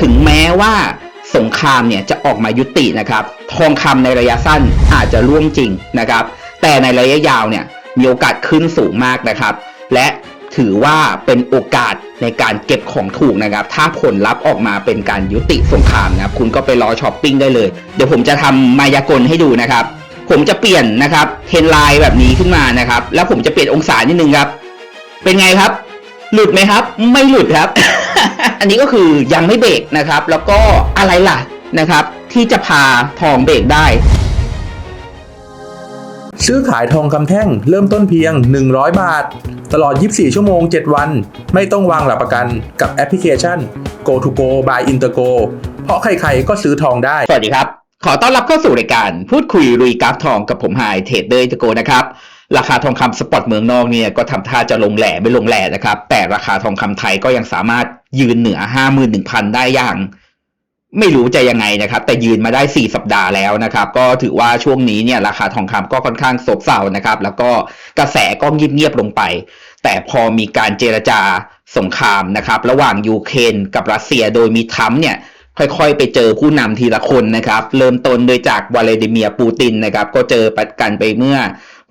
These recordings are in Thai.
ถึงแม้ว่าสงครามเนี่ยจะออกมายุตินะครับ ทองคำในระยะสั้นอาจจะร่วงจริงนะครับ แต่ในระยะยาวเนี่ยมีโอกาสขึ้นสูงมากนะครับ และถือว่าเป็นโอกาสในการเก็บของถูกนะครับ ถ้าผลลัพธ์ออกมาเป็นการยุติสงครามนะครับ คุณก็ไปรอช้อปปิ้งได้เลย เดี๋ยวผมจะทำมายากลให้ดูนะครับ ผมจะเปลี่ยนนะครับเทรนไลน์แบบนี้ขึ้นมานะครับ แล้วผมจะเปลี่ยนองศานิดนึงครับ เป็นไงครับ หลุดไหมครับ ไม่หลุดครับ อันนี้ก็คือยังไม่เบรกนะครับ แล้วก็อะไรล่ะนะครับ ที่จะพาทองเบรกได้ซื้อขายทองคำแท่งเริ่มต้นเพียง 100 บาท ตลอด 24 ชั่วโมง 7 วัน ไม่ต้องวางหลักประกันกับแอปพลิเคชัน Go to Go by Intergo เพราะใครๆก็ซื้อทองได้ สวัสดีครับ ขอต้อนรับเข้าสู่รายการพูดคุยรุยกราฟทองกับผมไฮเทรดเดอร์ตะโกนะครับ ราคาทองคำสปอตเมืองนอกเนี่ยก็ทำท่าจะลงแหล่ไม่ลงแหล่นะครับ แต่ราคาทองคำไทยก็ยังสามารถยืนเหนือ 51,000 ได้อย่าง ไม่รู้จะยังไงนะครับ แต่ยืนมาได้ 4 สัปดาห์แล้วนะครับ ก็ถือว่าช่วงนี้เนี่ยราคาทองคำก็ค่อนข้างซบเซานะครับ แล้วก็กระแสก็เงียบๆลงไป แต่พอมีการเจรจาสงครามนะครับ ระหว่างยูเครนกับรัสเซียโดยมีทรัมป์เนี่ยค่อยๆ ไปเจอผู้นำทีละคนนะครับ เริ่มต้นโดยจากวลาดิเมียร์ปูตินนะครับ ก็เจอปัดกันไปเมื่อ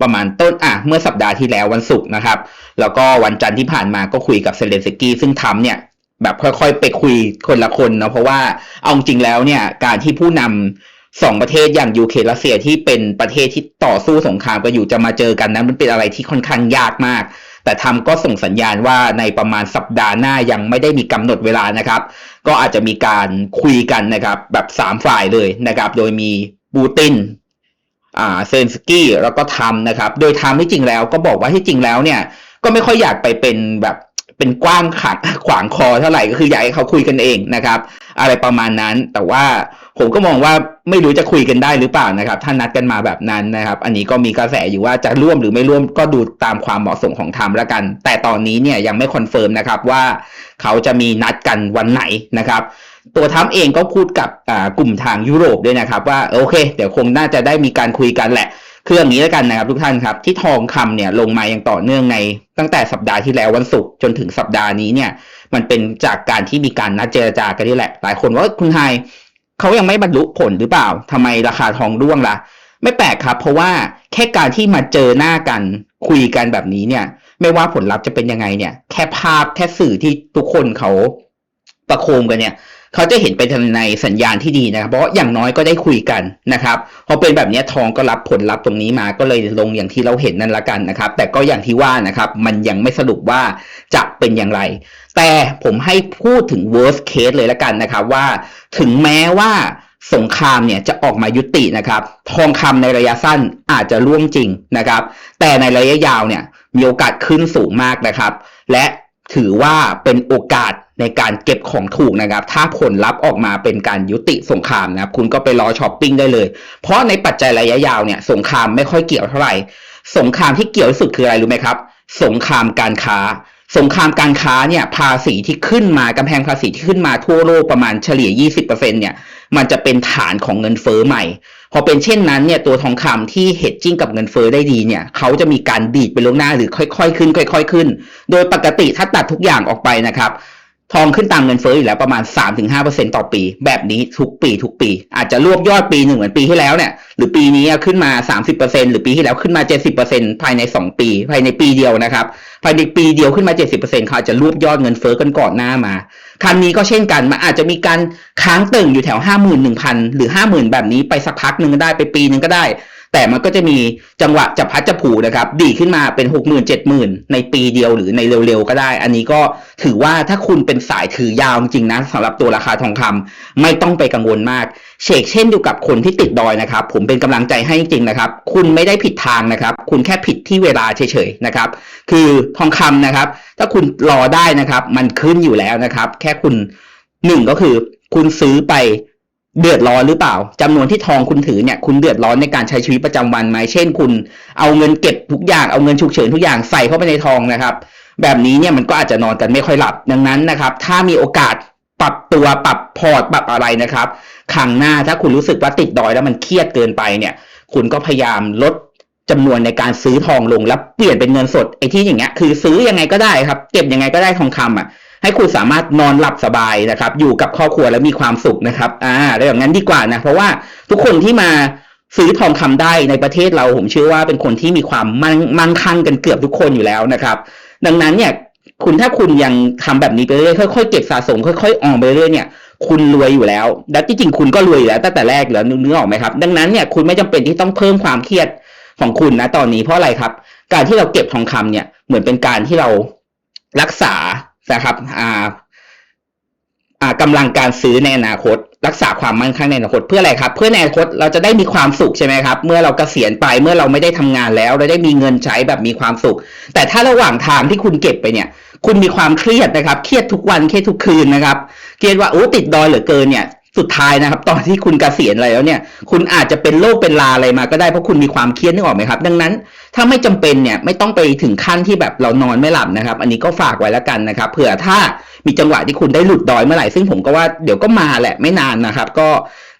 ประมาณต้นอะเมื่อสัปดาห์ที่แล้ววันศุกร์นะครับ แล้วก็วันจันทร์ที่ผ่านมาก็คุยกับเซเลนสกี้ซึ่งทำเนี่ยแบบค่อยๆ ไปคุยคนละคนเนาะเพราะว่าเอาจริงแล้วเนี่ยการที่ผู้นำสองประเทศอย่างยูเครนรัสเซียที่เป็นประเทศที่ต่อสู้สงครามกันอยู่จะมาเจอกันนั้นมันเป็นอะไรที่ค่อนข้างยากมาก แต่ทำก็ส่งสัญญาณว่าในประมาณสัปดาห์หน้ายังไม่ได้มีกำหนดเวลานะครับ ก็อาจจะมีการคุยกันนะครับ แบบสามฝ่ายเลยนะครับ โดยมีบูติน อ่าเซนสกี้แล้วก็ทำนะครับ โดยทำที่จริงแล้วก็บอกว่าที่จริงแล้วเนี่ย ก็ไม่ค่อยอยากไปเป็นแบบเป็นกว้างขัดขวางคอเท่าไหร่ก็คืออยากให้เขาคุยกันเองนะครับ อะไรประมาณนั้น แต่ว่าผมก็มองว่าไม่รู้จะคุยกันได้หรือเปล่านะครับ ถ้านัดกันมาแบบนั้นนะครับ อันนี้ก็มีกระแสอยู่ว่าจะร่วมหรือไม่ร่วมก็ดูตามความเหมาะสมของไทม์ล้วกัน แต่ตอนนี้เนี่ยยังไม่คอนเฟิร์มนะครับว่าเขาจะมีนัดกันวันไหนนะครับ ตัวทรัมเองก็พูดกับกลุ่มทางยุโรปด้วยนะครับ ว่าโอเค เดี๋ยวคงน่าจะได้มีการคุยกันแหละ คืออย่างนี้แล้วกันนะครับทุกท่านครับ ที่ทองคำเนี่ยลงมาอย่างต่อเนื่องในตั้งแต่สัปดาห์ที่แล้ววันศุกร์จนถึงสัปดาห์นี้เนี่ย มันเป็นจากการที่มีการนัดเจรจากันนี่แหละ หลายคนว่าคุณไฮเขายังไม่บรรลุผลหรือเปล่าทำไมราคาทองร่วงล่ะ ไม่แปลกครับ เพราะว่าแค่การที่มาเจอหน้ากันคุยกันแบบนี้เนี่ย ไม่ว่าผลลัพธ์จะเป็นยังไงเนี่ย แค่ภาพแค่สื่อที่ทุกคนเขาประโคมกันเนี่ย เขาจะเห็นไปในสัญญาณที่ดีนะครับ เพราะอย่างน้อยก็ได้คุยกันนะครับพอเป็นแบบนี้ทองก็รับผลลัพธ์ตรงนี้มาก็เลยลงอย่างที่เราเห็นนั่นละกันนะครับ แต่ก็อย่างที่ว่านะครับ มันยังไม่สรุปว่าจะเป็นอย่างไร แต่ผมให้พูดถึง worst case เลยละกันนะครับว่าถึงแม้ว่าสงครามเนี่ยจะออกมายุตินะครับ ทองคำในระยะสั้นอาจจะร่วงจริงนะครับ แต่ในระยะยาวเนี่ยมีโอกาสขึ้นสูงมากนะครับ และถือว่าเป็นโอกาส ในการเก็บของถูกนะครับ ถ้าผลลัพธ์ออกมาเป็นการยุติสงครามนะครับคุณก็ไปรอช้อปปิ้งได้เลย เพราะในปัจจัยระยะยาวเนี่ยสงครามไม่ค่อยเกี่ยวเท่าไหร่สงครามที่เกี่ยวที่สุดคืออะไรรู้ไหมครับ สงครามการค้า สงครามการค้าเนี่ยภาษีที่ขึ้นมากำแพงภาษีที่ขึ้นมาทั่วโลกประมาณเฉลี่ย 20%เนี่ยมันจะเป็นฐานของเงินเฟ้อใหม่ พอเป็นเช่นนั้นเนี่ยตัวทองคำที่เฮดจิ้งกับเงินเฟ้อได้ดีเนี่ยเขาจะมีการดีดไปลวงหน้าหรือค่อยๆ ขึ้น ค่อย ๆ ขึ้น โดยปกติถ้าตัดทุกอย่างออกไปนะครับ ทองขึ้นตามเงินเฟ้ออยู่แล้วประมาณ 3-5%ต่อปี แบบนี้ทุกปีทุกปี อาจจะรวบยอดปีหนึ่งเหมือนปีที่แล้วเนี่ยหรือปีนี้ขึ้นมา 30%หรือปีที่แล้วขึ้นมา 70%ภายใน 2 ปี ภายในปีเดียวนะครับ ภายในปีเดียวขึ้นมา 70%เขาอาจจะรวบยอดเงินเฟ้อกันก่อนหน้ามาครั้งนี้ก็เช่นกันมันอาจจะมีการค้างตึงอยู่แถว 51,000 หรือ 50,000 แบบนี้ไปสักพักหนึ่งก็ได้ไปปีหนึ่งก็ได้ แต่มันก็จะมีจังหวะจับพัดจับผูนะครับ ดีขึ้นมาเป็น60,000 70,000ในปีเดียวหรือในเร็วๆก็ได้ อันนี้ก็ถือว่าถ้าคุณเป็นสายถือยาวจริงๆนะสำหรับตัวราคาทองคำไม่ต้องไปกังวลมาก เชกเช่นอยู่กับคนที่ติดดอยนะครับ ผมเป็นกำลังใจให้จริงๆนะครับ คุณไม่ได้ผิดทางนะครับ คุณแค่ผิดที่เวลาเฉยๆนะครับ คือทองคำนะครับ ถ้าคุณรอได้นะครับ มันขึ้นอยู่แล้วนะครับ แค่คุณหนึ่งก็คือคุณซื้อไป เดือดร้อนหรือเปล่าจำนวนที่ทองคุณถือเนี่ย คุณเดือดร้อนในการใช้ชีวิตประจำวันไหมเช่น คุณเอาเงินเก็บทุกอย่างเอาเงินฉุกเฉินทุกอย่างใส่เข้าไปในทองนะครับ แบบนี้เนี่ยมันก็อาจจะนอนกันไม่ค่อยหลับดังนั้นนะครับ ถ้ามีโอกาสปรับตัวปรับพอร์ตปรับอะไรนะครับครั้งหน้าถ้าคุณรู้สึกว่าติดดอยแล้วมันเครียดเกินไปเนี่ย คุณก็พยายามลดจำนวนในการซื้อทองลงแล้วเปลี่ยนเป็นเงินสดไอ้ที่อย่างเงี้ยคือซื้อยังไงก็ได้ครับ เก็บยังไงก็ได้ทองคำอะ ให้คุณสามารถนอนหลับสบายนะครับ อยู่กับครอบครัวแล้วมีความสุขนะครับอ่าแล้วอย่างนั้นดีกว่านะ เพราะว่าทุกคนที่มาซื้อทองคำได้ในประเทศเราผมเชื่อว่าเป็นคนที่มีความมั่งมั่งคั่งกันเกือบทุกคนอยู่แล้วนะครับ ดังนั้นเนี่ยคุณถ้าคุณยังทำแบบนี้ไปเรื่อยๆค่อยๆเก็บสะสมค่อยๆออมไปเรื่อยๆเนี่ยคุณรวยอยู่แล้ว และที่จริงคุณก็รวยอยู่แล้วตั้งแต่แรกแล้วนึกออกไหมครับ ดังนั้นเนี่ยคุณไม่จำเป็นที่ต้องเพิ่มความเครียดของคุณนะตอนนี้เพราะอะไรครับ การที่เราเก็บทองคำเนี่ยเหมือนเป็นการที่เรารักษา นะครับอ่าอ่ากำลังการซื้อในอนาคต รักษาความมั่นคงในอนาคตเพื่ออะไรครับ เพื่อในอนาคตเราจะได้มีความสุขใช่ไหมครับ เมื่อเราเกษียณไปเมื่อเราไม่ได้ทำงานแล้ว เราได้มีเงินใช้แบบมีความสุข แต่ถ้าระหว่างทางที่คุณเก็บไปเนี่ย คุณมีความเครียดนะครับ เครียดทุกวันเครียดทุกคืนนะครับเครียดว่าโอ้ติดดอยเหลือเกินเนี่ย สุดท้ายนะครับ ตอนที่คุณเกษียณอะไรแล้วเนี่ย คุณอาจจะเป็นโรคเป็นลาอะไรมาก็ได้เพราะคุณมีความเครียดนึกออกไหมครับ ดังนั้น ถ้าไม่จำเป็นเนี่ยไม่ต้องไปถึงขั้นที่แบบเรานอนไม่หลับนะครับ อันนี้ก็ฝากไว้แล้วกันนะครับเผื่อถ้ามีจังหวะที่คุณได้หลุดดอยเมื่อไหร่ซึ่งผมก็ว่าเดี๋ยวก็มาแหละไม่นานนะครับ ก็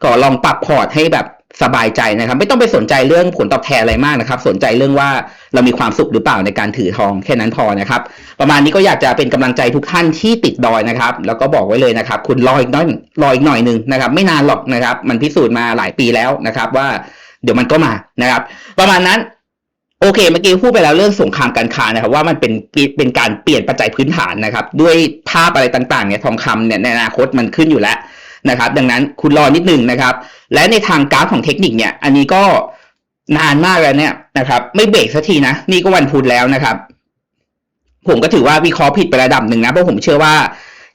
ก็ลองปรับพอร์ตให้แบบ สบายใจนะครับ ไม่ต้องไปสนใจเรื่องผลตอบแทนอะไรมากนะครับ สนใจเรื่องว่าเรามีความสุขหรือเปล่าในการถือทองแค่นั้นพอนะครับ ประมาณนี้ก็อยากจะเป็นกำลังใจทุกท่านที่ติดดอยนะครับ แล้วก็บอกไว้เลยนะครับ คุณรออีกน้อยรออีกหน่อยหนึ่งนะครับ ไม่นานหรอกนะครับ มันพิสูจน์มาหลายปีแล้วนะครับ ว่าเดี๋ยวมันก็มานะครับ ประมาณนั้นโอเคเมื่อกี้พูดไปแล้วเรื่องสงครามการค้านะครับว่ามันเป็นเป็นการเปลี่ยนปัจจัยพื้นฐานนะครับ ด้วยภาพอะไรต่างๆเนี่ยทองคำเนี่ยในอนาคตมันขึ้นอยู่แล้ว นะครับ ดังนั้นคุณรอนิดหนึ่งนะครับ และในทางกราฟของเทคนิคเนี่ย อันนี้ก็นานมากแล้วเนี่ยนะครับ ไม่เบรกสักทีนะ นี่ก็วันพุธแล้วนะครับ ผมก็ถือว่าวิเคราะห์ผิดไประดับหนึ่งนะ เพราะผมเชื่อว่า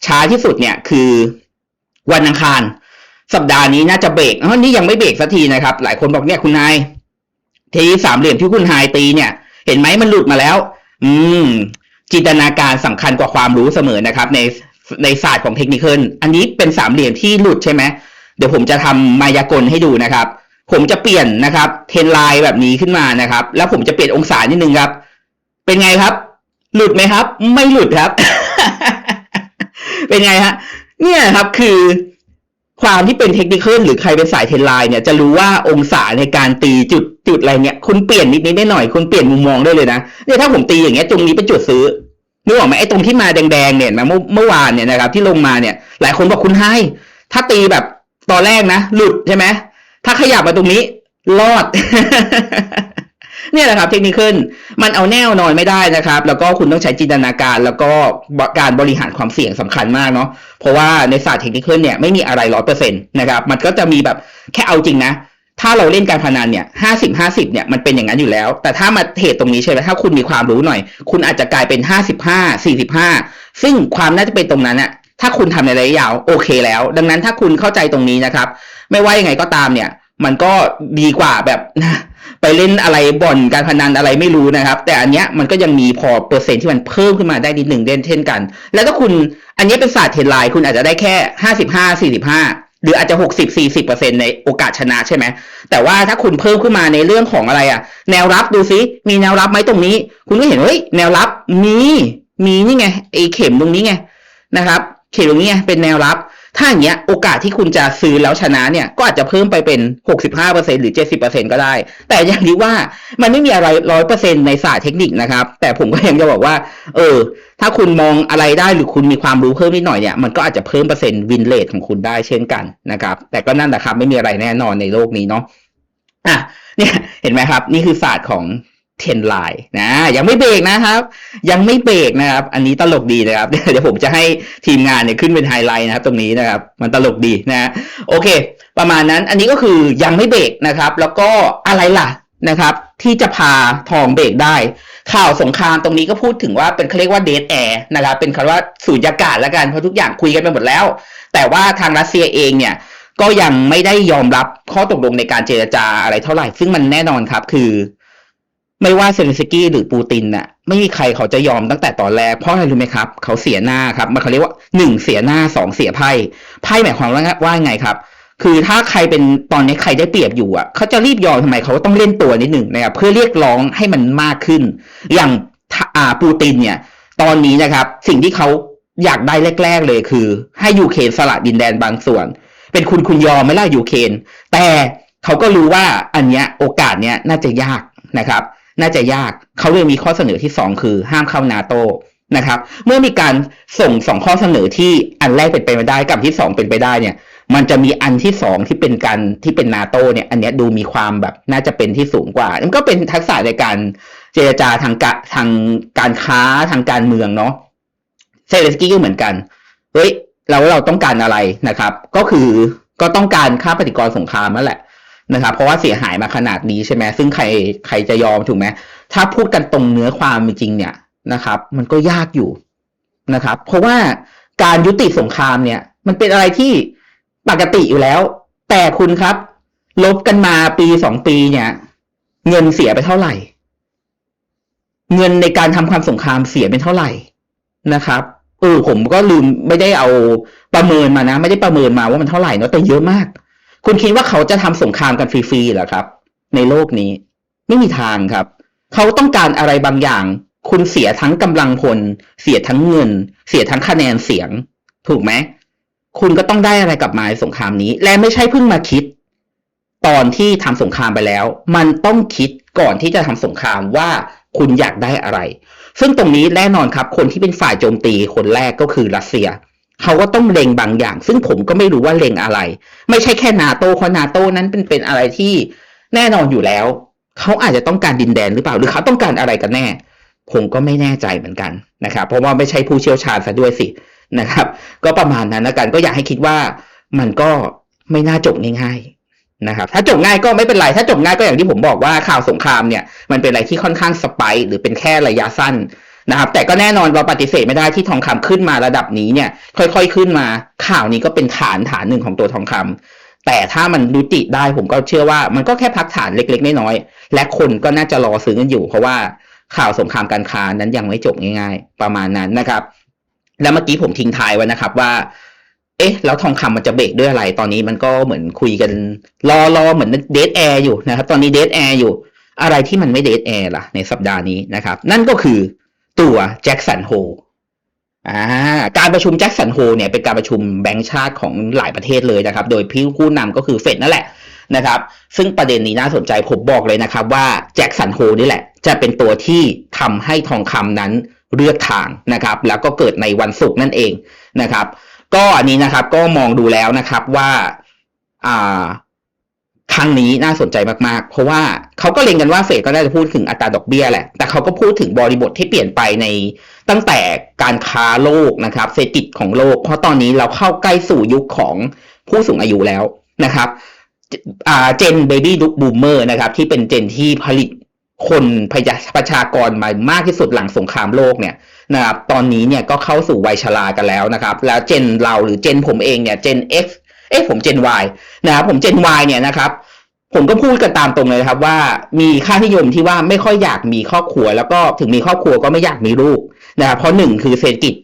ช้าที่สุดเนี่ยคือวันอังคาร สัปดาห์นี้น่าจะเบรกอ๋อนี่ยังไม่เบรกสักทีนะครับ หลายคนบอกเนี่ยคุณนายทีสามเหลี่ยมที่คุณไฮตีเนี่ย เห็นไหมมันหลุดมาแล้ว อืม จินตนาการสำคัญกว่าความรู้เสมอนะครับ ใน ในศาสตร์ของเทคนิคอันนี้เป็นสามเหลี่ยมที่หลุดใช่ไหมเดี๋ยวผมจะทำมายากลให้ดูนะครับ ผมจะเปลี่ยนนะครับ เทนไลน์แบบนี้ขึ้นมานะครับ แล้วผมจะเปลี่ยนองศานิดนึงครับ เป็นไงครับ หลุดไหมครับ ไม่หลุดครับ เป็นไงฮะเนี่ยครับคือความที่เป็นเทคนิคหรือใครเป็นสายเทนไลน์เนี่ยจะรู้ว่าองศาในการตีจุดจุดอะไรเนี่ยคุณเปลี่ยนนิดนิดหน่อยคุณเปลี่ยนมุมมองได้เลยนะเนี่ยถ้าผมตีอย่างเงี้ยตรงนี้เป็นจุดซื้อ นึกออกไหมไอ้ตรงที่มาแดงๆเนี่ยนะเมื่อเมื่อวานเนี่ยนะครับ ที่ลงมาเนี่ย หลายคนบอกคุณให้ ถ้าตีแบบตอนแรกนะ หลุดใช่ไหมถ้าขยับมาตรงนี้ รอด เนี่ยแหละครับ เทคนิคขึ้นมันเอาแน่นอนไม่ได้นะครับ แล้วก็คุณต้องใช้จินตนาการ แล้วก็การบริหารความเสี่ยงสำคัญมากเนาะเพราะว่าในศาสตร์เทคนิคขึ้นเนี่ยไม่มีอะไรร้อยเปอร์เซ็นต์นะครับ มันก็จะมีแบบแค่เอาจริงนะ ถ้าเราเล่นการพนันเนี่ยห้าสิบห้าสิบเนี่ยมันเป็นอย่างนั้นอยู่แล้ว แต่ถ้ามาเหตุตรงนี้ใช่ไหมถ้าคุณมีความรู้หน่อย คุณอาจจะกลายเป็นห้าสิบห้าสี่สิบห้าซึ่งความน่าจะเป็นตรงนั้นอะถ้าคุณทำในระยะยาวโอเคแล้ว ดังนั้นถ้าคุณเข้าใจตรงนี้นะครับ ไม่ว่ายังไงก็ตามเนี่ย มันก็ดีกว่าแบบไปเล่นอะไรบ่อนการพนันอะไรไม่รู้นะครับ แต่อันเนี้ยมันก็ยังมีพอเปอร์เซ็นต์ที่มันเพิ่มขึ้นมาได้นิดหนึ่งเด่นเช่นกัน แล้วถ้าคุณอันนี้เป็นศาสตร์เทรนไลน์คุณอาจจะได้แค่ห้าสิบห้าสี่สิบห้าหรืออาจจะหกสิบสี่สิบเปอร์เซ็นในโอกาสชนะใช่ไหมแต่ว่าถ้าคุณเพิ่มขึ้นมาในเรื่องของอะไรอะแนวรับดูซิมีแนวรับไหมตรงนี้ คุณก็เห็นเฮ้ยแนวรับมีมีนี่ไงไอเข็มตรงนี้ไงนะครับ เข็มตรงนี้ไงเป็นแนวรับ ถ้าอย่างเงี้ยโอกาสที่คุณจะซื้อแล้วชนะเนี่ย ก็อาจจะเพิ่มไปเป็น 65%หรือ 70%ก็ได้ แต่อย่างที่ว่ามันไม่มีอะไรร้อยเปอร์เซ็นในศาสตร์เทคนิคนะครับ แต่ผมก็ยังจะบอกว่า เออ ถ้าคุณมองอะไรได้หรือคุณมีความรู้เพิ่มนิดหน่อยเนี่ยมันก็อาจจะเพิ่มเปอร์เซ็นต์วินเลทของคุณได้เช่นกันนะครับ แต่ก็นั่นแหละครับไม่มีอะไรแน่นอนในโลกนี้เนาะอะเนี่ยเห็นไหมครับ นี่คือศาสตร์ของ เทนไลน์นะยังไม่เบรกนะครับ ยังไม่เบรกนะครับ อันนี้ตลกดีนะครับ เดี๋ยวผมจะให้ทีมงานเนี่ยขึ้นเป็นไฮไลท์นะครับ ตรงนี้นะครับ มันตลกดีนะโอเค ประมาณนั้นอันนี้ก็คือยังไม่เบรกนะครับ แล้วก็อะไรล่ะนะครับ ที่จะพาทองเบรกได้ ข่าวสงครามตรงนี้ก็พูดถึงว่าเป็นเขาเรียกว่าเดทแอร์นะครับ เป็นคำว่าสูญญากาศแล้วกันเพราะทุกอย่างคุยกันไปหมดแล้ว แต่ว่าทางรัสเซียเองเนี่ยก็ยังไม่ได้ยอมรับข้อตกลงในการเจรจาอะไรเท่าไหร่ ซึ่งมันแน่นอนครับ คือ ไม่ว่าเซเลนสกี้หรือปูตินน่ะ ไม่มีใครเขาจะยอมตั้งแต่ตอนแรกเพราะอะไรรู้ไหมครับ เขาเสียหน้าครับ มันเขาเรียกว่าหนึ่งเสียหน้าสองเสียไพ่ไพ่หมายความว่าว่าไงครับคือถ้าใครเป็นตอนนี้ใครได้เปรียบอยู่อะเขาจะรีบยอมทำไมเขาต้องเล่นตัวนิดหนึ่งนะครับเพื่อเรียกร้องให้มันมากขึ้น อย่างอ่าปูตินเนี่ย ตอนนี้นะครับ สิ่งที่เขาอยากได้แรก ๆ เลยคือ ให้ยูเครนสละดินแดนบางส่วน เป็นคุณคุณยอมไม่ล่ะยูเครนแต่เขาก็รู้ว่าอันเนี้ยโอกาสเนี้ยน่าจะยากนะครับ น่าจะยากเขาเลยมีข้อเสนอที่สองคือห้ามเข้านาโตนะครับ เมื่อมีการส่งสองข้อเสนอที่อันแรกเป็นไปไม่ได้กับที่สองเป็นไปได้เนี่ย มันจะมีอันที่สองที่เป็นการที่เป็นนาโตเนี่ย อันนี้ดูมีความแบบน่าจะเป็นที่สูงกว่า มันก็เป็นทักษะในการเจรจาทางกะทางการค้าทางการเมืองเนาะเซเลสกี้ก็เหมือนกันเฮ้ยเราเราต้องการอะไรนะครับ ก็คือก็ต้องการค่าปฏิกรสงครามนั่นแหละ นะครับ เพราะว่าเสียหายมาขนาดนี้ใช่ไหมซึ่งใครใครจะยอมถูกไหมถ้าพูดกันตรงเนื้อความจริงเนี่ยนะครับ มันก็ยากอยู่นะครับ เพราะว่าการยุติสงครามเนี่ย มันเป็นอะไรที่ปกติอยู่แล้ว แต่คุณครับ ลบกันมาปีสองปีเนี่ย เงินเสียไปเท่าไหร่ เงินในการทำความสงครามเสียเป็นเท่าไหร่นะครับเออผมก็ลืมไม่ได้เอาประเมินมานะ ไม่ได้ประเมินมาว่ามันเท่าไหร่เนาะแต่เยอะมาก คุณคิดว่าเขาจะทำสงครามกันฟรีๆเหรอครับ ในโลกนี้ ไม่มีทางครับ เขาต้องการอะไรบางอย่าง คุณเสียทั้งกำลังพล เสียทั้งเงิน เสียทั้งคะแนนเสียง ถูกไหมคุณก็ต้องได้อะไรกลับมาในสงครามนี้ และไม่ใช่เพิ่งมาคิด ตอนที่ทำสงครามไปแล้ว มันต้องคิดก่อนที่จะทำสงครามว่าคุณอยากได้อะไร ซึ่งตรงนี้แน่นอนครับ คนที่เป็นฝ่ายโจมตีคนแรกก็คือรัสเซีย เขาก็ต้องเล็งบางอย่าง ซึ่งผมก็ไม่รู้ว่าเล็งอะไร ไม่ใช่แค่นาโตเพราะนาโตนั้นเป็นเป็นอะไรที่แน่นอนอยู่แล้ว เขาอาจจะต้องการดินแดนหรือเปล่า หรือเขาต้องการอะไรกันแน่ ผมก็ไม่แน่ใจเหมือนกันนะครับ เพราะว่าไม่ใช่ผู้เชี่ยวชาญซะด้วยสินะครับ ก็ประมาณนั้นนะกันก็อยากให้คิดว่ามันก็ไม่น่าจบง่ายๆนะครับ ถ้าจบง่ายก็ไม่เป็นไร ถ้าจบง่ายก็อย่างที่ผมบอกว่าข่าวสงครามเนี่ย มันเป็นอะไรที่ค่อนข้างสไปหรือเป็นแค่ระยะสั้น นะครับ แต่ก็แน่นอนเราปฏิเสธไม่ได้ที่ทองคำขึ้นมาระดับนี้เนี่ย ค่อยๆขึ้นมาข่าวนี้ก็เป็นฐานฐานหนึ่งของตัวทองคำแต่ถ้ามันยุติได้ผมก็เชื่อว่ามันก็แค่พักฐานเล็กๆน้อยๆและคนก็น่าจะรอซื้อกันอยู่ เพราะว่าข่าวสงครามการค้านั้นยังไม่จบง่าย ๆ ประมาณนั้นนะครับ แล้วเมื่อกี้ผมทิ้งท้ายไว้นะครับว่าเอ๊ะ แล้วทองคำมันจะเบรกด้วยอะไร ตอนนี้มันก็เหมือนคุยกัน รอรอเหมือนเดทแอร์อยู่นะครับ ตอนนี้เดทแอร์อยู่ อะไรที่มันไม่เดทแอร์ล่ะในสัปดาห์นี้นะครับ นั่นก็คือ ตัวแจ็คสันโฮอ่าการประชุมแจ็คสันโฮเนี่ยเป็นการประชุมแบงก์ชาติของหลายประเทศเลยนะครับ โดยผู้นำก็คือเฟดนั่นแหละนะครับ ซึ่งประเด็นนี้น่าสนใจผมบอกเลยนะครับว่าแจ็คสันโฮนี่แหละ จะเป็นตัวที่ทำให้ทองคำนั้นเลือกทางนะครับ แล้วก็เกิดในวันศุกร์นั่นเองนะครับ ก็อันนี้นะครับก็มองดูแล้วนะครับว่าอ่าครั้งนี้น่าสนใจมากๆ เพราะว่า เขาก็เล็งกันว่าเฟดก็น่าจะพูดถึงอัตราดอกเบี้ยแหละ แต่เขาก็พูดถึงบริบทที่เปลี่ยนไปในตั้งแต่การค้าโลกนะครับ เศรษฐกิจของโลก เพราะตอนนี้เราเข้าใกล้สู่ยุคของผู้สูงอายุแล้วนะครับเจนเบบี้ดุบูมเมอร์นะครับ ที่เป็นเจนที่ผลิตคนประชากรมามากที่สุดหลังสงครามโลกเนี่ยนะครับตอนนี้เนี่ยก็เข้าสู่วัยชรากันแล้วนะครับ แล้วเจนเราหรือเจนผมเองเนี่ยเจน X เอ๊ะผมเจน Y นะครับผมเจน Y เนี่ยนะครับ ผมก็พูดกันตามตรงเลยครับ ว่ามีค่านิยมที่ว่าไม่ค่อยอยากมีครอบครัว แล้วก็ถึงมีครอบครัวก็ไม่อยากมีลูกนะครับเพราะหนึ่งคือเศรษฐกิจ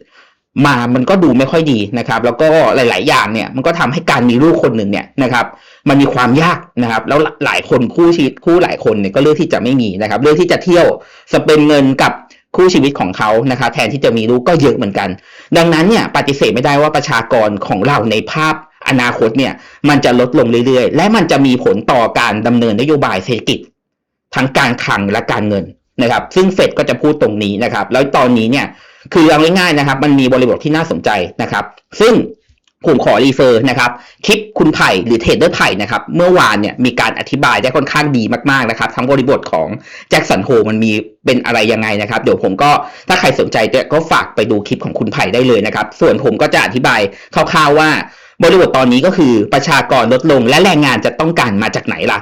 มามันก็ดูไม่ค่อยดีนะครับ แล้วก็หลาย ๆ อย่างเนี่ยมันก็ทำให้การมีลูกคนหนึ่งเนี่ยนะครับ มันมีความยากนะครับ แล้วหลายคนคู่ชีวิตคู่หลายคนเนี่ยก็เลือกที่จะไม่มีนะครับ เลือกที่จะเที่ยวสเปนเงินกับคู่ชีวิตของเขานะครับแทนที่จะมีลูกก็เยอะเหมือนกัน ดังนั้นเนี่ยปฏิเสธไม่ได้ว่าประชากรของเราในภาพ อนาคตเนี่ย มันจะลดลงเรื่อยๆ และมันจะมีผลต่อการดำเนินนโยบายเศรษฐกิจ ทั้งการคลังและการเงินนะครับ ซึ่งเฟดก็จะพูดตรงนี้นะครับ แล้วตอนนี้เนี่ย คือเอาง่ายๆนะครับ มันมีบริบทที่น่าสนใจนะครับ ซึ่งผมขอรีเฟอร์นะครับคลิปคุณไผ่หรือเทรดเดอร์ไผ่นะครับเมื่อวานเนี่ยมีการอธิบายได้ค่อนข้างดีมากๆนะครับ ทั้งบริบทของแจ็คสันโฮมันมีเป็นอะไรยังไงนะครับ เดี๋ยวผมก็ถ้าใครสนใจก็ฝากไปดูคลิปของคุณไผ่ได้เลยนะครับ ส่วนผมก็จะอธิบายคร่าวๆว่า บริบทตอนนี้ก็คือประชากรลดลงและแรงงานจะต้องการมาจากไหนล่ะ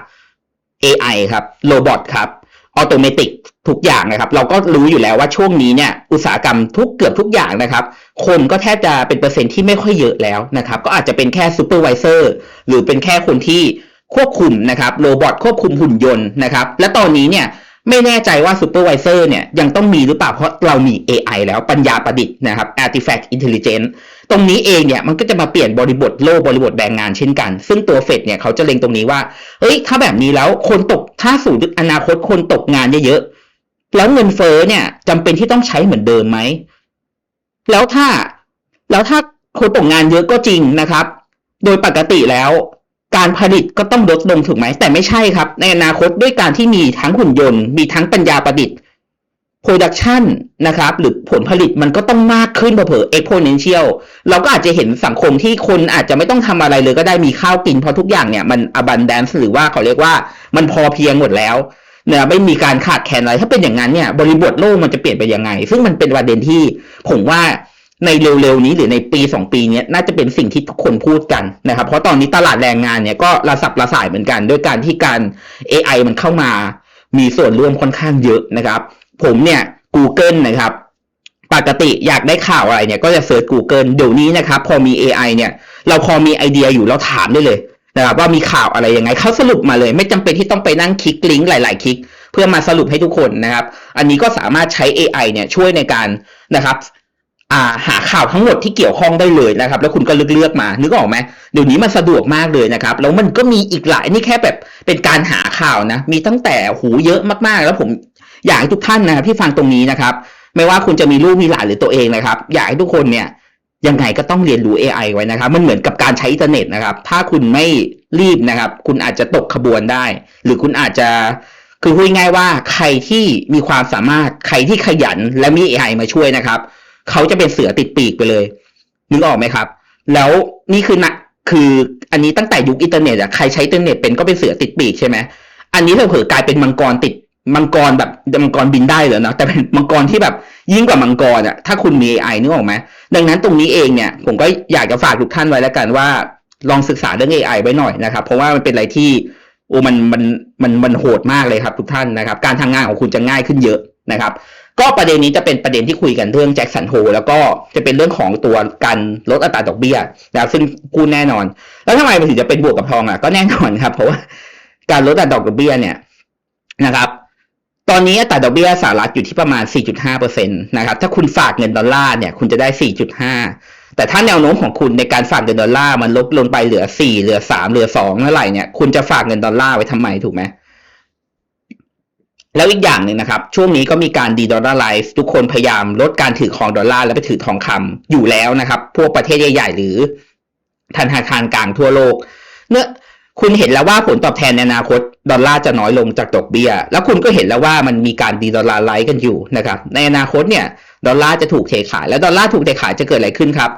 AI ครับโรบอทครับออโตเมติกทุกอย่างนะครับ เราก็รู้อยู่แล้วว่าช่วงนี้เนี่ยอุตสาหกรรมทุกเกือบทุกอย่างนะครับ คนก็แทบจะเป็นเปอร์เซ็นที่ไม่ค่อยเยอะแล้วนะครับ ก็อาจจะเป็นแค่ซูเปอร์วิเซอร์หรือเป็นแค่คนที่ควบคุมนะครับโรบอทควบคุมหุ่นยนต์นะครับ และตอนนี้เนี่ย ไม่แน่ใจว่าซูเปอร์วิเซอร์เนี่ยยังต้องมีหรือเปล่าเพราะเรามี AI แล้วปัญญาประดิษฐ์นะครับ artifact intelligence ตรงนี้เองเนี่ยมันก็จะมาเปลี่ยนบริบทโลกบริบทแรงงานเช่นกัน ซึ่งตัวเฟดเนี่ยเขาจะเล็งตรงนี้ว่าเอ้ยถ้าแบบนี้แล้วคนตกถ้าสู่อนาคตคนตกงานเยอะๆแล้วเงินเฟ้อเนี่ยจำเป็นที่ต้องใช้เหมือนเดิมไหมแล้วถ้าแล้วถ้าคนตกงานเยอะก็จริงนะครับ โดยปกติแล้ว การผลิตก็ต้องลดลงถูกไหม แต่ไม่ใช่ครับ ในอนาคตด้วยการที่มีทั้งหุ่นยนต์ มีทั้งปัญญาประดิษฐ์ production นะครับ หรือผลผลิตมันก็ต้องมากขึ้นเผอ exponential เราก็อาจจะเห็นสังคมที่คนอาจจะไม่ต้องทำอะไรเลยก็ได้มีข้าวกินเพราะทุกอย่างเนี่ยมัน abundance หรือว่าเขาเรียกว่ามันพอเพียงหมดแล้วเนี่ยไม่มีการขาดแคลนอะไร ถ้าเป็นอย่างนั้นเนี่ย บริบทโลกมันจะเปลี่ยนไปยังไง ซึ่งมันเป็นประเด็นที่ผมว่า ในเร็วๆนี้หรือในปีสองปีนี้น่าจะเป็นสิ่งที่ทุกคนพูดกันนะครับ เพราะตอนนี้ตลาดแรงงานเนี่ยก็ระสับระสายเหมือนกัน ด้วยการที่การ AI มันเข้ามามีส่วนร่วมค่อนข้างเยอะนะครับ ผมเนี่ย Google นะครับปกติอยากได้ข่าวอะไรเนี่ยก็จะเสิร์ช Google เดี๋ยวนี้นะครับพอมี AI เนี่ยเราพอมีไอเดียอยู่เราถามได้เลยนะครับว่ามีข่าวอะไรยังไงเขาสรุปมาเลย ไม่จำเป็นที่ต้องไปนั่งคลิกลิงก์หลาย ๆ คลิก เพื่อมาสรุปให้ทุกคนนะครับ อันนี้ก็สามารถใช้ AI เนี่ยช่วยในการนะครับ อ่าหาข่าวทั้งหมดที่เกี่ยวข้องได้เลยนะครับ แล้วคุณก็เลือกเลือกมา นึกออกไหมเดี๋ยวนี้มันสะดวกมากเลยนะครับ แล้วมันก็มีอีกหลายนี่แค่แบบเป็นการหาข่าวนะ มีตั้งแต่หูเยอะมากๆ แล้วผมอยากให้ทุกท่านนะครับที่ฟังตรงนี้นะครับ ไม่ว่าคุณจะมีลูกมีหลานหรือตัวเองนะครับ อยากให้ทุกคนเนี่ยยังไงก็ต้องเรียนรู้ AI ไว้นะครับ มันเหมือนกับการใช้อินเทอร์เน็ตนะครับ ถ้าคุณไม่รีบนะครับ คุณอาจจะตกขบวนได้ หรือคุณอาจจะคือพูดง่ายว่าใครที่มีความสามารถใครที่ขยันและมี AI มาช่วยนะครับ เขาจะเป็นเสือติดปีกไปเลยนึกออกไหมครับ แล้วนี่คือนะคือ อันนี้ตั้งแต่ยุคอินเทอร์เน็ตอะใครใช้อินเทอร์เน็ตเป็นก็เป็นเสือติดปีกใช่ไหมอันนี้เราเผลอกลายเป็นมังกรติดมังกรแบบมังกรบินได้เหรอเนาะแต่เป็นมังกรที่แบบยิ่งกว่ามังกรอะถ้าคุณมี AI นึกออกไหมดังนั้นตรงนี้เองเนี่ยผมก็อยากจะฝากทุกท่านไว้แล้วกันว่า ลองศึกษาเรื่อง AI ไว้หน่อยนะครับ เพราะว่ามันเป็นอะไรที่โอ้มันมันมันมันโหดมากเลยครับทุกท่านนะครับ การทำงานของคุณจะง่ายขึ้นเยอะนะครับ ก็ประเด็นนี้จะเป็นประเด็นที่คุยกันเรื่องแจ็คสันโฮแล้วก็จะเป็นเรื่องของตัวการลดอัตราดอกเบี้ยนะครับซึ่งกู้แน่นอน แล้วทำไมมันถึงจะเป็นบวกกับทองอะก็แน่นอนครับ เพราะว่าการลดอัตราดอกเบี้ยเนี่ยนะครับ ตอนนี้อัตราดอกเบี้ยสหรัฐอยู่ที่ประมาณ 4.5%นะครับ ถ้าคุณฝากเงินดอลลาร์เนี่ย คุณจะได้ 4.5 แต่ถ้าแนวโน้มของคุณในการฝากเงินดอลลาร์มันลดลงไปเหลือ 4 เหลือ 3 เหลือ 2เมื่อไหร่เนี่ยคุณจะฝากเงินดอลลาร์ไว้ทำไมถูกไหม แล้วอีกอย่างหนึ่งนะครับ ช่วงนี้ก็มีการดีดอลลาร์ไลซ์ทุกคนพยายามลดการถือครองดอลลาร์แล้วไปถือทองคำอยู่แล้วนะครับ พวกประเทศใหญ่ ๆ หรือธนาคารกลางทั่วโลก เนื่อคุณเห็นแล้วว่าผลตอบแทนในอนาคตดอลลาร์จะน้อยลงจากดอกเบี้ย แล้วคุณก็เห็นแล้วว่ามันมีการดีดอลลาร์ไลซ์กันอยู่นะครับ ในอนาคตเนี่ยดอลลาร์จะถูกเทขาย แล้วดอลลาร์ถูกเทขายจะเกิดอะไรขึ้นครับ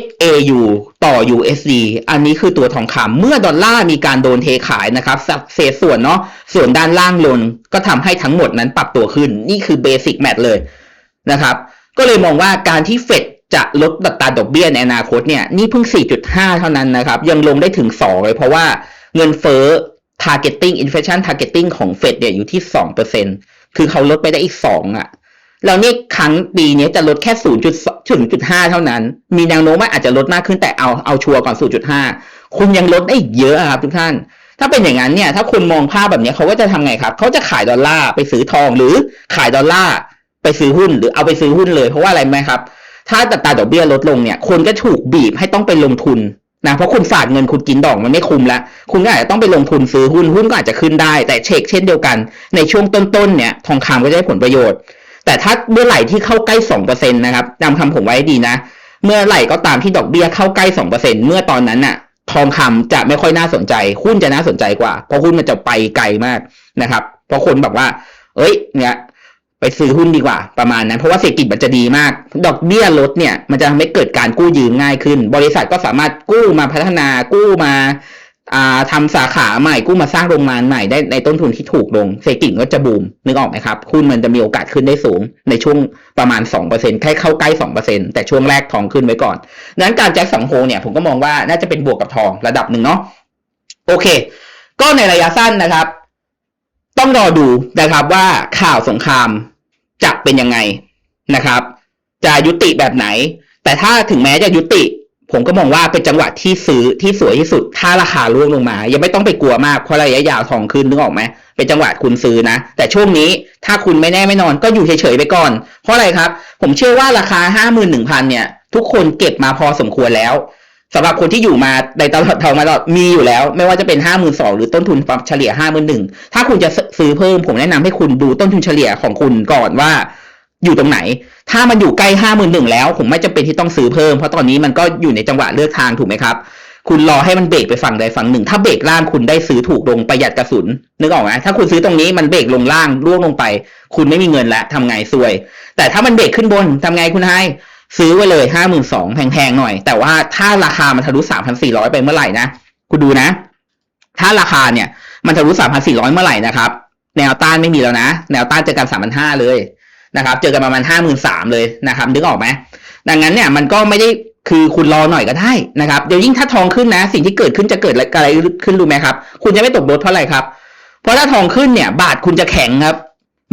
XAU ต่อ USD อันนี้คือตัวทองคำเมื่อดอลลาร์มีการโดนเทขายนะครับสัดเศษส่วนเนาะส่วนด้านล่างลงก็ทำให้ทั้งหมดนั้นปรับตัวขึ้น นี่คือเบสิกแมทเลยนะครับ ก็เลยมองว่าการที่เฟดจะลดอัตาดอกเบี้ยในอนาคตเนี่ยนี่เพิ่ง 4.5 เท่านั้นนะครับ ยังลงได้ถึง 2 เลยเพราะว่าเงินเฟ้อ targeting inflation targeting ของเฟดเนี่ยอยู่ที่ 2%คือเขาลดไปได้อีก 2 อะ แล้วนี่ครั้งปีนี้จะลดแค่0.5เท่านั้น มีแนวโน้มว่าอาจจะลดมากขึ้นแต่เอาเอาชัวร์ก่อน0.5คุณยังลดได้อีกเยอะครับทุกท่าน ถ้าเป็นอย่างนั้นเนี่ย ถ้าคุณมองภาพแบบนี้เขาก็จะทำไงครับเขาจะขายดอลลาร์ไปซื้อทองหรือขายดอลลาร์ไปซื้อหุ้นหรือเอาไปซื้อหุ้นเลย เพราะว่าอะไรไหมครับ ถ้าอัดตาดอกเบี้ยลดลงเนี่ยคนก็ถูกบีบให้ต้องไปลงทุนนะเพราะคุณฝากเงินคุณกินดอกมันไม่คุ้มแล้ว คุณก็อาจจะต้องไปลงทุนซื้อหุ้นหุ้นก็อาจจะขึ้นได้ แต่เช็คเช่นเดียวกัน ในช่วงต้นๆเนี่ยทองคำก็จะได้ผลประโยชน์ แต่ถ้าเมื่อไหร่ที่เข้าใกล้สองเปอร์เซ็นตนะครับจำคำผมไว้ดีนะ เมื่อไหร่ก็ตามที่ดอกเบี้ยเข้าใกล้สองเปอร์เซ็นเมื่อตอนนั้นน่ะ ทองคำจะไม่ค่อยน่าสนใจ หุ้นจะน่าสนใจกว่า เพราะหุ้นมันจะไปไกลมากนะครับ เพราะคนบอกว่า เอ้ย เนี่ยไปซื้อหุ้นดีกว่าประมาณนั้น เพราะว่าเศรษฐกิจมันจะดีมาก ดอกเบี้ยลดเนี่ย มันจะทำให้เกิดการกู้ยืมง่ายขึ้น บริษัทก็สามารถกู้มาพัฒนากู้มา อ่าทำสาขาใหม่กู้มาสร้างโรงงานใหม่ได้ในต้นทุนที่ถูกลงเศรษฐกิจก็จะบูมนึกออกไหมครับหุ้นมันจะมีโอกาสขึ้นได้สูงในช่วงประมาณ2%แค่เข้าใกล้ 2%แต่ช่วงแรกทองขึ้นไว้ก่อนนั้นการแจ็คสังโฮเนี่ยผมก็มองว่าน่าจะเป็นบวกกับทองระดับหนึ่งเนาะโอเค ก็ในระยะสั้นนะครับ ต้องรอดูนะครับว่าข่าวสงครามจะเป็นยังไงนะครับ จะยุติแบบไหน แต่ถ้าถึงแม้จะยุติ ผมก็มองว่าเป็นจังหวะที่ซื้อที่สวยที่สุด ถ้าราคาร่วงลงมา ยังไม่ต้องไปกลัวมากเพราะระยะยาวทองขึ้นนึกออกไหมเป็นจังหวะคุณซื้อนะ แต่ช่วงนี้ถ้าคุณไม่แน่ไม่นอนก็อยู่เฉยๆไปก่อน เพราะอะไรครับ ผมเชื่อว่าราคาห้าหมื่นหนึ่งพันเนี่ย ทุกคนเก็บมาพอสมควรแล้วสำหรับคนที่อยู่มาในตลาดทองมาตลอดมีอยู่แล้ว ไม่ว่าจะเป็นห้าหมื่นสองหรือต้นทุนเฉลี่ยห้าหมื่นหนึ่งถ้าคุณจะซื้อเพิ่มผมแนะนำให้คุณดูต้นทุนเฉลี่ยของคุณก่อนว่า อยู่ตรงไหน ถ้ามันอยู่ใกล้ห้าหมื่นหนึ่งแล้ว ผมไม่จำเป็นที่ต้องซื้อเพิ่ม เพราะตอนนี้มันก็อยู่ในจังหวะเลือกทางถูกไหมครับ คุณรอให้มันเบรกไปฝั่งใดฝั่งหนึ่ง ถ้าเบรกล่างคุณได้ซื้อถูกลงประหยัดกระสุน นึกออกไหมถ้าคุณซื้อตรงนี้มันเบรกลงล่างร่วงลงไป คุณไม่มีเงินแล้วทำไงซวย แต่ถ้ามันเบรกขึ้นบนทำไงคุณไฮซื้อไว้เลยห้าหมื่นสองแพงๆหน่อย แต่ว่าถ้าราคามันทะลุสามพันสี่ร้อยไปเมื่อไหร่นะ คุณดูนะ ถ้าราคาเนี่ย มันทะลุสามพันสี่ร้อยเมื่อไหร่นะครับ แนวต้านไม่มีแล้วนะ แนวต้านจอกันสามพันห้าเลย นะครับ เจอกันประมาณห้าหมื่นสามเลยนะครับนึกออกไหมดังนั้นเนี่ยมันก็ไม่ได้คือคุณรอหน่อยก็ได้นะครับเดี๋ยวยิ่งถ้าทองขึ้นนะ สิ่งที่เกิดขึ้นจะเกิดอะไรขึ้นรู้ไหมครับ คุณจะไม่ตกรถเพราะอะไรครับ เพราะถ้าทองขึ้นเนี่ย บาทคุณจะแข็งครับ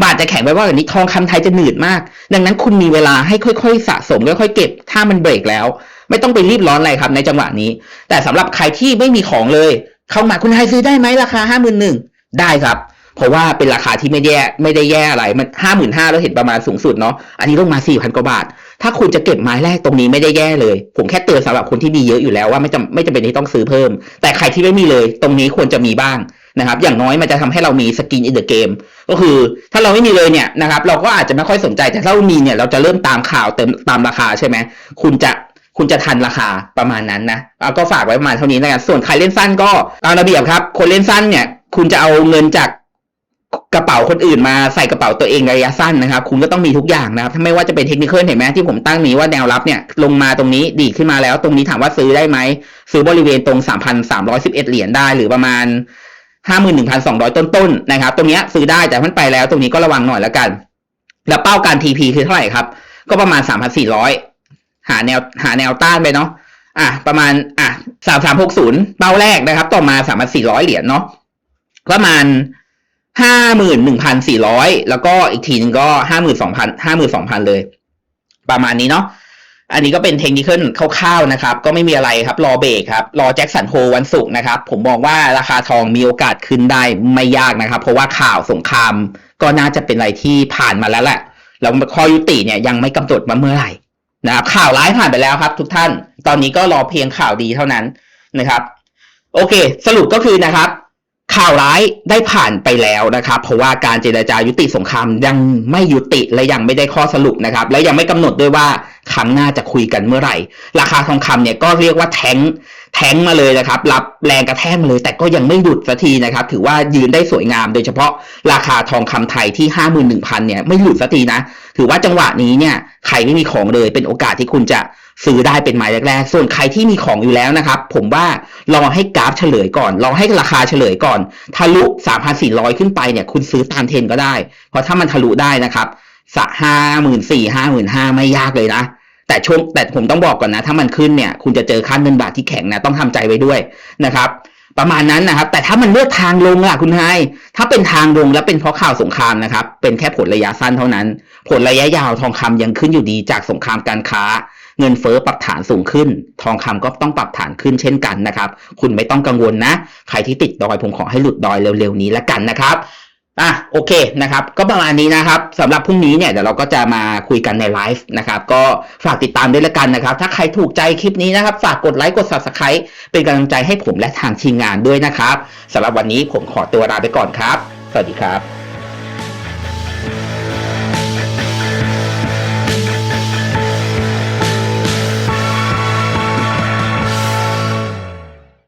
บาทจะแข็งไปว่าแบบนี้ทองคำไทยจะหนืดมาก ดังนั้นคุณมีเวลาให้ค่อยๆ สะสมค่อยๆเก็บ ถ้ามันเบรกแล้ว ไม่ต้องไปรีบร้อนอะไรครับ ในจังหวะนี้ แต่สำหรับใครที่ไม่มีของเลย เข้ามาคุณไฮซื้อได้ไหมราคาห้าหมื่นหนึ่งได้ครับ เพราะว่าเป็นราคาที่ไม่แย่ไม่ได้แย่อะไร มันห้าหมื่นห้าแล้วเห็นประมาณสูงสุดเนาะอันนี้ลงมาสี่พันกว่าบาท ถ้าคุณจะเก็บไม้แรกตรงนี้ไม่ได้แย่เลย ผมแค่เตือนสำหรับคนที่มีเยอะอยู่แล้วว่าไม่จำไม่จำเป็นที่ต้องซื้อเพิ่ม แต่ใครที่ไม่มีเลย ตรงนี้ควรจะมีบ้างนะครับ อย่างน้อยมันจะทำให้เรามีสกินอินเดอะเกมก็คือถ้าเราไม่มีเลยเนี่ยนะครับ เราก็อาจจะไม่ค่อยสนใจแต่ถ้าเรามีเนี่ยเราจะเริ่มตามข่าวเติมตามราคาใช่ไหมคุณจะคุณจะทันราคาประมาณนั้นนะเอาก็ฝากไว้ประมาณเท่านี้นะครับส่วนใครเล่นสั้นก็ตามระเบียบครับ คนเล่นสั้นเนี่ย คุณจะเอาเงินจาก กระเป๋าคนอื่นมาใส่กระเป๋าตัวเองระยะสั้นนะครับ คุณก็ต้องมีทุกอย่างนะครับถ้าไม่ว่าจะเป็นเทคนิคเห็นไหมที่ผมตั้งนี้ว่าแนวรับเนี่ยลงมาตรงนี้ดีขึ้นมาแล้ว ตรงนี้ถามว่าซื้อได้ไหมซื้อบริเวณตรง 3,311 เหรียญได้หรือประมาณ 51,200 ต้นๆนะครับ ตรงนี้ซื้อได้แต่มันไปแล้ว ตรงนี้ก็ระวังหน่อยแล้วกัน แล้วเป้าการ TP คือเท่าไหร่ครับ ก็ประมาณ 3,400 หาแนวหาแนวต้านไปเนาะอะประมาณอะ 3360 เป้าแรกนะครับ ต่อมา 3,400 เหรียญเนาะประมาณ 51,400แล้วก็อีกทีนึงก็52,000 52,000เลย ประมาณนี้เนาะอันนี้ก็เป็นเทคนิคคร่าวๆนะครับ ก็ไม่มีอะไรครับ รอเบรกครับ รอแจ็คสันโฮวันศุกร์นะครับ ผมมองว่าราคาทองมีโอกาสขึ้นได้ไม่ยากนะครับ เพราะว่าข่าวสงครามก็น่าจะเป็นอะไรที่ผ่านมาแล้วแหละแล้วข้อยุติเนี่ยยังไม่กำหนดมาเมื่อไหร่นะครับ ข่าวร้ายผ่านไปแล้วครับ ทุกท่าน ตอนนี้ก็รอเพียงข่าวดีเท่านั้นนะครับ โอเค สรุปก็คือนะครับ ข่าวร้ายได้ผ่านไปแล้วนะครับ เพราะว่าการเจรจายุติสงครามยังไม่ยุติและยังไม่ได้ข้อสรุปนะครับ และยังไม่กำหนดด้วยว่าครั้งหน้าจะคุยกันเมื่อไหร่ ราคาทองคำเนี่ยก็เรียกว่าแทงแทงมาเลยนะครับ รับแรงกระแทกมาเลย แต่ก็ยังไม่หยุดสักทีนะครับ ถือว่ายืนได้สวยงาม โดยเฉพาะราคาทองคำไทยที่ห้าหมื่นหนึ่งพันเนี่ยไม่หลุดสักทีนะ ถือว่าจังหวะนี้เนี่ยใครไม่มีของเลยเป็นโอกาสที่คุณจะ ซื้อได้เป็นไม้แรกๆ ส่วนใครที่มีของอยู่แล้วนะครับ ผมว่ารอให้กราฟเฉลยก่อน รอให้ราคาเฉลยก่อนทะลุ3,400 ขึ้นไปเนี่ย คุณซื้อตามเทรนก็ได้ เพราะถ้ามันทะลุได้นะครับสะห้าหมื่นสี่ห้าหมื่นห้าไม่ยากเลยนะ แต่ช่วงแต่ผมต้องบอกก่อนนะ ถ้ามันขึ้นเนี่ย คุณจะเจอค่าเงินบาทที่แข็งนะต้องทำใจไว้ด้วยนะครับ ประมาณนั้นนะครับ แต่ถ้ามันเลือกทางลงล่ะคุณไฮถ้าเป็นทางลงแล้วเป็นเพราะข่าวสงครามนะครับ เป็นแค่ผลระยะสั้นเท่านั้น ผลระยะยาวทองคำยังขึ้นอยู่ดีจากสงครามการค้า เงินเฟ้อปรับฐานสูงขึ้น ทองคำก็ต้องปรับฐานขึ้นเช่นกันนะครับ คุณไม่ต้องกังวลนะ ใครที่ติดดอยผมขอให้หลุดดอยเร็วๆนี้ละกันนะครับอะโอเคนะครับ ก็ประมาณนี้นะครับสำหรับพรุ่งนี้เนี่ยเดี๋ยวเราก็จะมาคุยกันในไลฟ์นะครับก็ฝากติดตามด้วยละกันนะครับ ถ้าใครถูกใจคลิปนี้นะครับ ฝากกดไลค์กด subscribe เป็นกำลังใจให้ผมและทางทีมงานด้วยนะครับสำหรับวันนี้ผมขอตัวลาไปก่อนครับ สวัสดีครับ